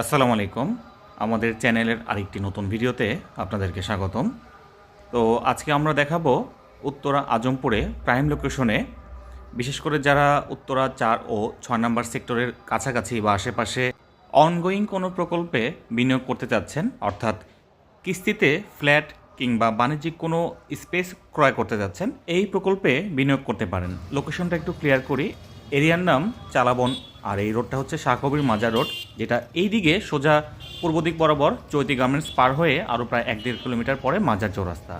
আসসালামু আলাইকুম। আমাদের চ্যানেলের আরেকটি নতুন ভিডিওতে আপনাদেরকে স্বাগতম। তো আজকে আমরা দেখাবো উত্তরা আজমপুরে প্রাইম লোকেশনে। বিশেষ করে যারা উত্তরা চার ও ছয় নম্বর সেক্টরের কাছাকাছি বা আশেপাশে অনগোয়িং কোনো প্রকল্পে বিনিয়োগ করতে চাচ্ছেন, অর্থাৎ কিস্তিতে ফ্ল্যাট কিংবা বাণিজ্যিক কোনো স্পেস ক্রয় করতে যাচ্ছেন এই প্রকল্পে বিনিয়োগ করতে পারেন। লোকেশনটা একটু ক্লিয়ার করি। এরিয়ার নাম চালাবন। আর এই রোডটা হচ্ছে শাহকবির মাজার রোড, যেটা এই দিকে সোজা পূর্ব দিক বরাবর চৈতি গার্মেন্টস পার হয়ে আরও প্রায় এক দেড় কিলোমিটার পরে মাজার চৌরাস্তা।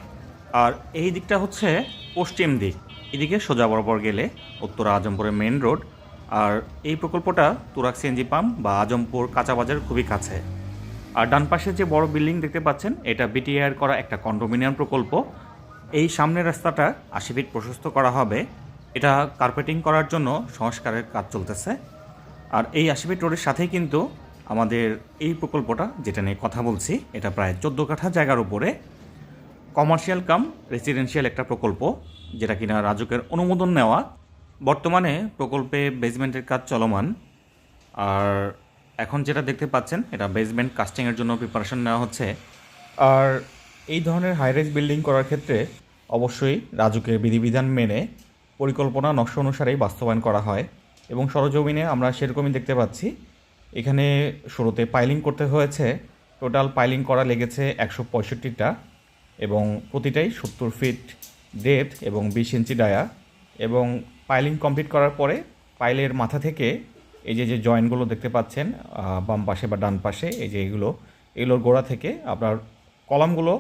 আর এই দিকটা হচ্ছে পশ্চিম দিক, এদিকে সোজা বরাবর গেলে উত্তর আজমপুরের মেন রোড আর এই প্রকল্পটা তুরাক সিএনজি পাম্প বা আজমপুর কাঁচা বাজার খুবই কাছে। আর ডান পাশে যে বড় বিল্ডিং দেখতে পাচ্ছেন, এটা বিটিআর করা একটা কন্ডোমিনিয়াম প্রকল্প। এই সামনের রাস্তাটা আশি ফিট প্রশস্ত করা হবে। এটা কার্পেটিং করার জন্য সংস্কারের কাজ চলতেছে। আর এই আশি ফিট রোডের সাথেই কিন্তু আমাদের এই প্রকল্পটা, যেটা নিয়ে কথা বলছি, এটা প্রায় চোদ্দ কাঠা জায়গার উপরে কমার্শিয়াল কাম রেসিডেন্সিয়াল একটা প্রকল্প, যেটা কিনা রাজুকের অনুমোদন নেওয়া। বর্তমানে প্রকল্পে বেসমেন্টের কাজ চলমান। আর এখন যেটা দেখতে পাচ্ছেন, এটা বেসমেন্ট কাস্টিংয়ের জন্য প্রিপারেশন নেওয়া হচ্ছে। আর এই ধরনের হাইরাইজ বিল্ডিং করার ক্ষেত্রে অবশ্যই রাজুকের বিধিবিধান মেনে পরিকল্পনা নকশা অনুসারেই বাস্তবায়ন করা হয় এবং সরজমিনে আমরা সেরকমই দেখতে পাচ্ছি। এখানে শুরুতে পাইলিং করতে হয়েছে। টোটাল পাইলিং করা লেগেছে একশো পঁয়ষট্টিটা এবং প্রতিটাই সত্তর ফিট ডেথ এবং বিশ ইঞ্চি ডায়া এবং পাইলিং কমপ্লিট করার পরে পাইলের মাথা থেকে এই যে যে জয়েন্টগুলো দেখতে পাচ্ছেন বাম পাশে বা ডান পাশে এই যে এগুলো এগুলোর গোড়া থেকে আপনার কলামগুলো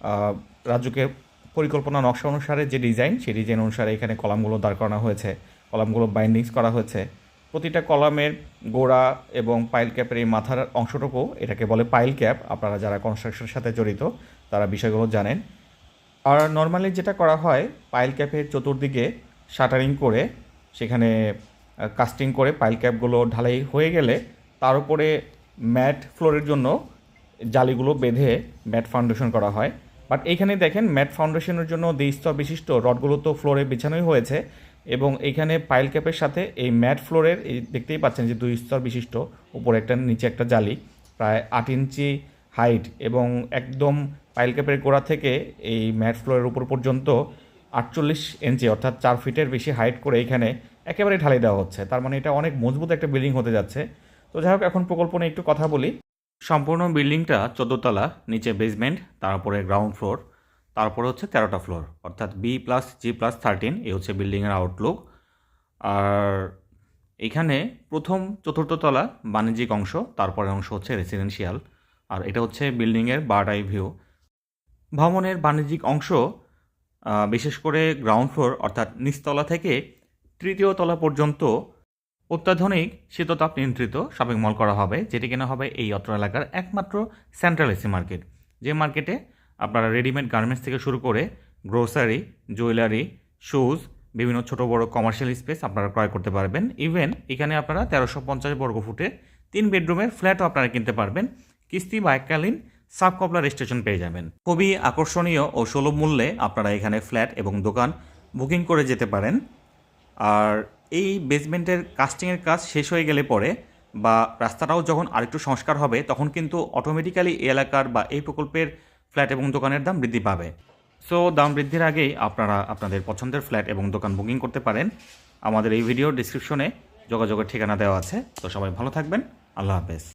আহ, রাজুকের পরিকল্পনা নকশা অনুসারে যে ডিজাইন সেই ডিজাইন অনুসারে এখানে কলামগুলো দাঁড় করানো হয়েছে। কলামগুলো বাইন্ডিংস করা হয়েছে। প্রতিটা কলামের গোড়া এবং পাইল ক্যাপের এই মাথার অংশটুকু, এটাকে বলে পাইল ক্যাপ আপনারা যারা কনস্ট্রাকশনের সাথে জড়িত, তারা বিষয়গুলো জানেন। আর নর্মালি যেটা করা হয় পাইল ক্যাপের চতুর্দিকে শাটারিং করে, সেখানে কাস্টিং করে পাইল ক্যাপগুলো ঢালাই হয়ে গেলে, তার উপরে ম্যাট ফ্লোরের জন্য জালিগুলো বেঁধে ম্যাট ফাউন্ডেশন করা হয়। বাট এইখানে দেখেন ম্যাট ফাউন্ডেশনের জন্য দ্বি স্তর বিশিষ্ট রডগুলো তো ফ্লোরে বিছানোই হয়েছে এবং এইখানে পাইল ক্যাপের সাথে এই ম্যাট ফ্লোরের, এই দেখতেই পাচ্ছেন যে দুই স্তর বিশিষ্ট উপরে একটা, নিচে একটা জালি, প্রায় আট ইঞ্চি হাইট এবং একদম পাইল ক্যাপের গোড়া থেকে এই ম্যাট ফ্লোরের উপর পর্যন্ত আটচল্লিশ ইঞ্চি, অর্থাৎ চার ফিটের বেশি হাইট করে এখানে একেবারে ঢালাই দেওয়া হচ্ছে। তার মানে এটা অনেক মজবুত একটা বিল্ডিং হতে যাচ্ছে। তো যাই হোক, এখন প্রকল্প নিয়ে একটু কথা বলি। সম্পূর্ণ বিল্ডিংটা চোদ্দোতলা, নিচে বেসমেন্ট তারপরে গ্রাউন্ড ফ্লোর তারপরে হচ্ছে তেরোটা ফ্লোর অর্থাৎ B plus G plus thirteen এই হচ্ছে বিল্ডিংয়ের আউটলুক আর এখানে প্রথম চতুর্থ তলা বাণিজ্যিক অংশ, তারপরে অংশ হচ্ছে রেসিডেন্সিয়াল আর এটা হচ্ছে বিল্ডিংয়ের বার্ড আই ভিউ। ভবনের বাণিজ্যিক অংশ বিশেষ করে গ্রাউন্ড ফ্লোর অর্থাৎ নিচতলা থেকে তৃতীয় তলা পর্যন্ত অত্যাধুনিক শীততাপ নিয়ন্ত্রিত শপিং মল করা হবে, যেটি কেনা হবে এই অত্র এলাকার একমাত্র সেন্ট্রাল এসি মার্কেট। যে মার্কেটে আপনারা রেডিমেড গার্মেন্টস থেকে শুরু করে গ্রোসারি, জুয়েলারি, শুজ, বিভিন্ন ছোট বড় কমার্শিয়াল স্পেস আপনারা ক্রয় করতে পারবেন। ইভেন এখানে আপনারা তেরোশো পঞ্চাশ বর্গ ফুটে তিন বেডরুমের ফ্ল্যাটও আপনারা কিনতে পারবেন। কিস্তি বা এককালীন সাবকপলার স্টেশন পেয়ে যাবেন। খুবই আকর্ষণীয় ও সুলভ মূল্যে আপনারা এখানে ফ্ল্যাট এবং দোকান বুকিং করে যেতে পারেন। আর এই বেসমেন্টের কাস্টিংয়ের কাজ শেষ হয়ে গেলে পরে বা রাস্তাটাও যখন আরেকটু সংস্কার হবে, তখন কিন্তু অটোমেটিক্যালি এই এলাকার বা এই প্রকল্পের ফ্ল্যাট এবং দোকানের দাম বৃদ্ধি পাবে। সো দাম বৃদ্ধির আগেই আপনারা আপনাদের পছন্দের ফ্ল্যাট এবং দোকান বুকিং করতে পারেন। আমাদের এই ভিডিও ডিসক্রিপশনে যোগাযোগের ঠিকানা দেওয়া আছে। তো সবাই ভালো থাকবেন। আল্লাহ হাফেজ।